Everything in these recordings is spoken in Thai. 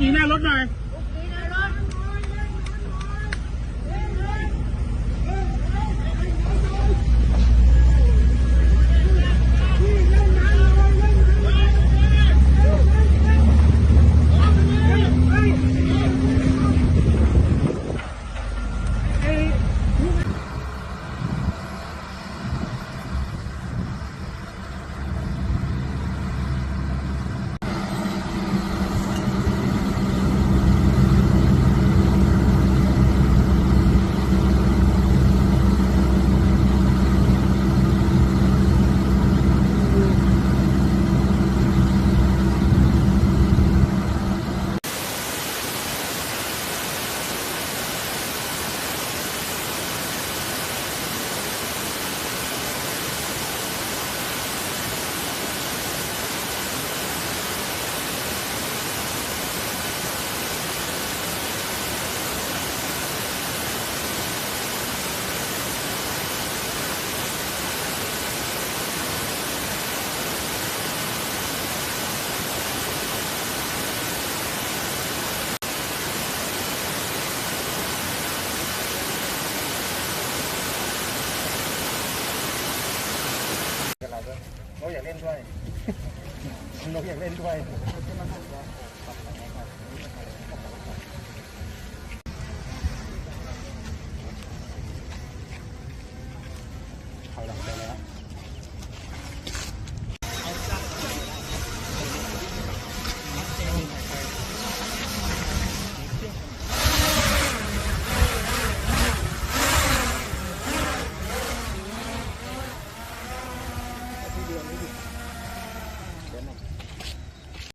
你那老板 นกอยากเล่นด้วยนกอยากเล่นด้วย เขาหลังไปแล้ว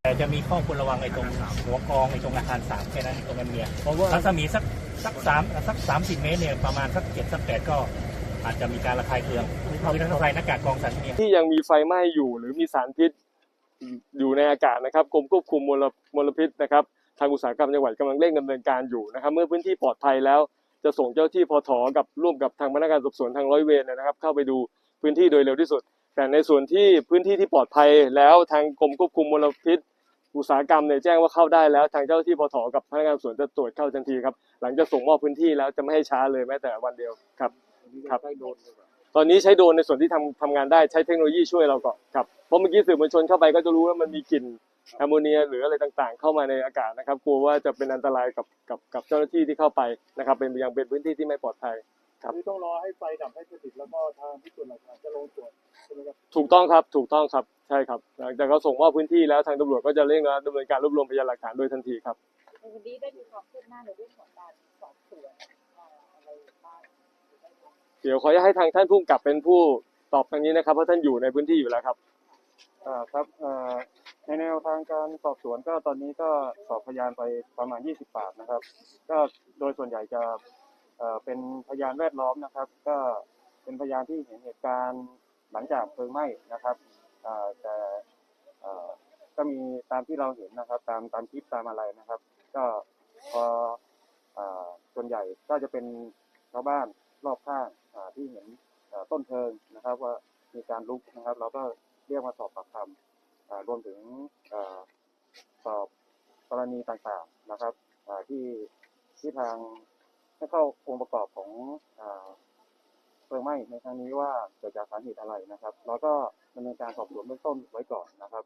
แต่จะมีข้อควรระวังไอ้ตรงหัวกองไอ้ตรงอาคารสามแค่นั้นตรงนั้นเนี่ยเพราะว่ารัศมีสักสักสามสักสามสิบเมตรเนี่ยประมาณสักเจ็ดสักแปดก็อาจจะมีการระคายเคืองคือถ้าใส่หน้ากากกรองสารเนี่ยที่ยังมีไฟไหม้อยู่หรือมีสารพิษอยู่ในอากาศนะครับกรมควบคุมมลมลพิษนะครับทางอุตสาหกรรมจังหวัดกำลังเร่งดำเนินการอยู่นะครับ เมื่อพื้นที่ปลอดภัยแล้วจะส่งเจ้าที่พอถอกับร่วมกับทางพนักงานสอบสวนทางร้อยเวรนะครับ เข้าไปดูพื้นที่โดยเร็วที่สุด แต่ในส่วนที่พื้นที่ที่ปลอดภัยแล้วทางกรมควบคุมมลพิษ อุตสาหกรรมเนี่ยแจ้งว่าเข้าได้แล้วทางเจ้าหน้าที่พอถอกับพนักงานสอบสวนจะตรวจเข้าทันทีครับ หลังจากส่งมอบพื้นที่แล้วจะไม่ให้ช้าเลยแม้แต่วันเดียวครับครับ ตอนนี้ใช้โดรนในส่วนที่ทำทำงานได้ใช้เทคโนโลยีช่วยเราก่อนครับเพราะเมื่อกี้สื่อมวลชนเข้าไปก็จะรู้ว่ามันมีกลิ่นแอมโมเนียหรืออะไรต่างๆ เข้ามาในอากาศนะครับกลัวว่าจะเป็นอันตรายกับกับกับเจ้าหน้าที่ที่เข้าไปนะครับ เป็นยังเป็นพื้นที่ที่ไม่ปลอดภัย ครับนี่ต้องรอให้ไฟดับให้สนิทแล้วก็ทางพิสูจน์หลักฐานจะลงตรวจใช่ไหมครับถูกต้องครับ ถูกต้องครับ ใช่ครับหลังจากเขาส่งมอบพื้นที่แล้วทางตำรวจก็จะเร่งดำเนินการรวบรวมพยานหลักฐานโดยทันทีครับ วันนี้ได้มีความคืบหน้าในเรื่องของการสอบสวนเอ่ออะไรบ้างเดี๋ยวขอให้ทางท่านผู้กำกับเป็นผู้ตอบทางนี้นะครับเพราะท่านอยู่ในพื้นที่อยู่แล้วครับ อ่าครับเอ่อในแนวทางการสอบสวนก็ตอนนี้ก็สอบพยานไปประมาณ 20ปากนะครับ ก็โดยส่วนใหญ่จะ เป็นพยานแวดล้อมนะครับ ก็เป็นพยานที่เห็นเหตุการณ์หลังจากเพลิงไหม้นะครับแต่ก็มีตามที่เราเห็นนะครับ ตามตามคลิปตามอะไรนะครับ ก็พอส่วนใหญ่ก็จะเป็นชาวบ้านรอบข้างที่เห็นต้นเพลิงนะครับ ว่ามีการลุกนะครับ เราก็เรียกมาสอบปากคำรวมถึงอสอบกรณีต่างๆนะครับที่ที่ทาง ให้เข้าองค์ประกอบของเพลิงไหม้ในครั้งนี้ว่าเกิดจากสาเหตุอะไรนะครับ แล้วก็ดำเนินการสอบสวนเบื้องต้นไว้ก่อนนะครับ